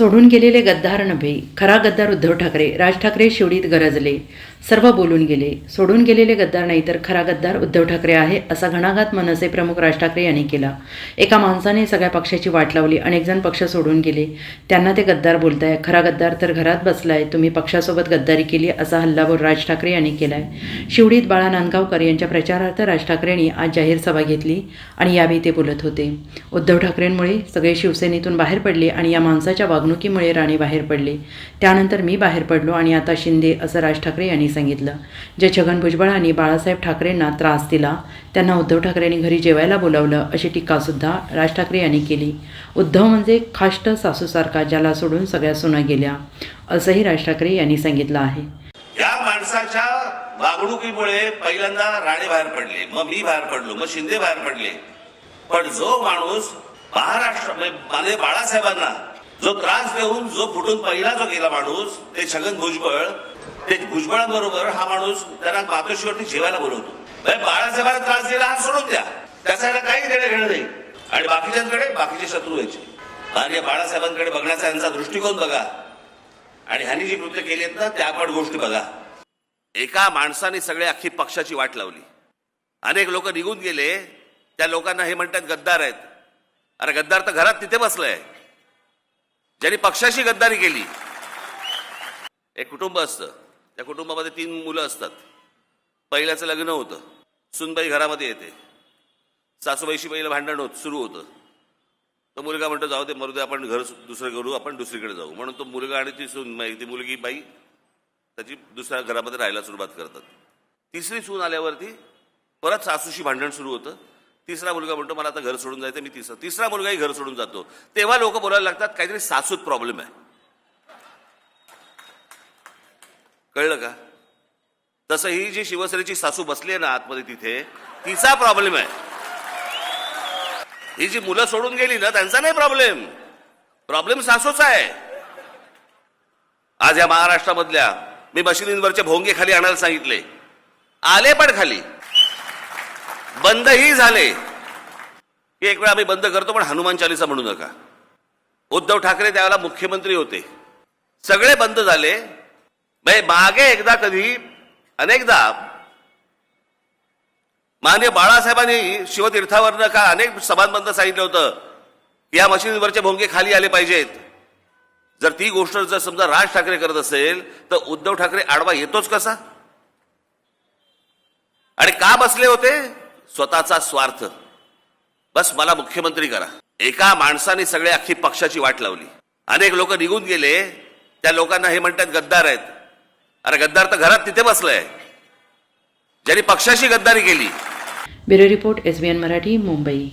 सोडून गेलेले गद्दार नभे खरा गद्दार उद्धव ठाकरे. राज ठाकरे शिवडीत गरजले. सर्व बोलून गेले. सोडून गेलेले गद्दार नाही तर खरा गद्दार उद्धव ठाकरे आहे असा घणाघात मनसे प्रमुख राज ठाकरे यांनी केला. एका माणसाने सगळ्या पक्षाची वाट लावली अनेक जण पक्ष सोडून गेले. त्यांना ते गद्दार बोलताय. खरा गद्दार तर घरात बसलाय तुम्ही पक्षासोबत गद्दारी केली असा हल्लाबोल राज ठाकरे यांनी केलाय. शिवडीत बाळा नांदगावकर यांच्या प्रचारार्थ राज ठाकरेंनी आज जाहीर सभा घेतली आणि यावेळी ते बोलत होते. उद्धव ठाकरेंमुळे सगळे शिवसेनेतून बाहेर पडले आणि या माणसाच्या वागणुकीमुळे राणे बाहेर पडले. त्यानंतर मी बाहेर पडलो आणि आता शिंदे असं राज ठाकरे यांनी सांगितलं. जे छगन भुजबळांनी बाळासाहेब ठाकरेंना त्रास दिला त्यांना उद्धव ठाकरेंनी घरी जेवायला बोलावलं अशी टीकासुद्धा राज ठाकरे यांनी केली. उद्धव म्हणजे खाष्ट सासूसारखा ज्याला सोडून सगळ्या सुना गेल्या असंही राज ठाकरे यांनी सांगितलं आहे. या माणसाच्या वागणुकीमुळे पहिल्यांदा राणे बाहेर पडले मग मी बाहेर पडलो मग शिंदे बाहेर पडले. पण जो माणूस महाराष्ट्र म्हणजे बाळासाहेबांना जो त्रास देऊन जो फुटून पहिला जो गेला माणूस ते छगन भुजबळ ते भुजबळांबरोबर हा माणूस त्यांना मातोश्रीवरती जेवायला बोलवतो. म्हणजे बाळासाहेबांना त्रास दिला हा सोडून द्या. त्याचा याला काही देणं घेणं नाही. आणि बाकीच्यांकडे बाकीचे शत्रू व्हायचे. माननीय बाळासाहेबांकडे बघण्याचा यांचा दृष्टिकोन बघा. आणि ह्यांनी जी कृत्य केली आहेत ना त्या पण गोष्टी बघा. एका माणसाने सगळे अख्खी पक्षाची वाट लावली. अनेक लोक निघून गेले. त्या लोकांना हे म्हणतात गद्दार आहेत. अरे गद्दार तर घरात तिथे बसलाय. ज्यांनी पक्षाशी गद्दारी केली एक कुटुंब असतं. त्या कुटुंबामध्ये तीन मुलं असतात. पहिल्याचं लग्न होतं. सुनबाई घरामध्ये येते. सासूबाईशी पहिलं भांडण होत सुरू होतं. तो मुलगा म्हणतो जाऊ दे मरू दे आपण घर दुसरं करू आपण दुसरीकडे जाऊ. म्हणून तो मुलगा आणि ती सून ती मुलगी बाई त्याची दुसऱ्या घरामध्ये राहायला सुरुवात करतात. तिसरी सून आल्यावरती परत सासूशी भांडण सुरू होतं. तिसरा मुलगा म्हणतो मला आता घर सोडून जायचं मी तिसरा तिसरा मुलगाही घर सोडून जातो. तेव्हा लोक बोलायला लागतात काहीतरी सासूत प्रॉब्लेम आहे. कळलं का? तसं ही जी शिवसेनेची सासू बसली आहे ना आतमध्ये तिथे तिचा प्रॉब्लेम आहे. ही जी मुलं सोडून गेली ना त्यांचा नाही प्रॉब्लेम प्रॉब्लेम सासूचा आहे. आज या महाराष्ट्रामधल्या मी मशिनींवरचे भोंगे खाली आणायला सांगितले. आले पण खाली. बंदही झाले. की एक वेळा आम्ही बंद करतो पण हनुमान चालीसा म्हणू नका. उद्धव ठाकरे त्यावेळेला मुख्यमंत्री होते. सगळे बंद झाले. म्हणजे मागे एकदा कधी अनेकदा माननीय बाळासाहेबांनी शिवतीर्थावरनं का अनेक समानबंध सांगितलं होतं या मशिनीवरचे भोंगे खाली आले पाहिजेत. जर ती गोष्ट जर समजा राज ठाकरे करत असेल तर उद्धव ठाकरे आडवा येतोच कसा? आणि का बसले होते? स्वतःचा स्वार्थ. बस मला मुख्यमंत्री करा. एका माणसाने सगळे अख्खी पक्षाची वाट लावली. अनेक लोक निघून गेले. त्या लोकांना हे म्हणतात गद्दार आहेत. अरे गद्दार तर घरात तिथे बसलाय. ज्यांनी पक्षाशी गद्दारी केली. Bureau report S B N Marathi Mumbai.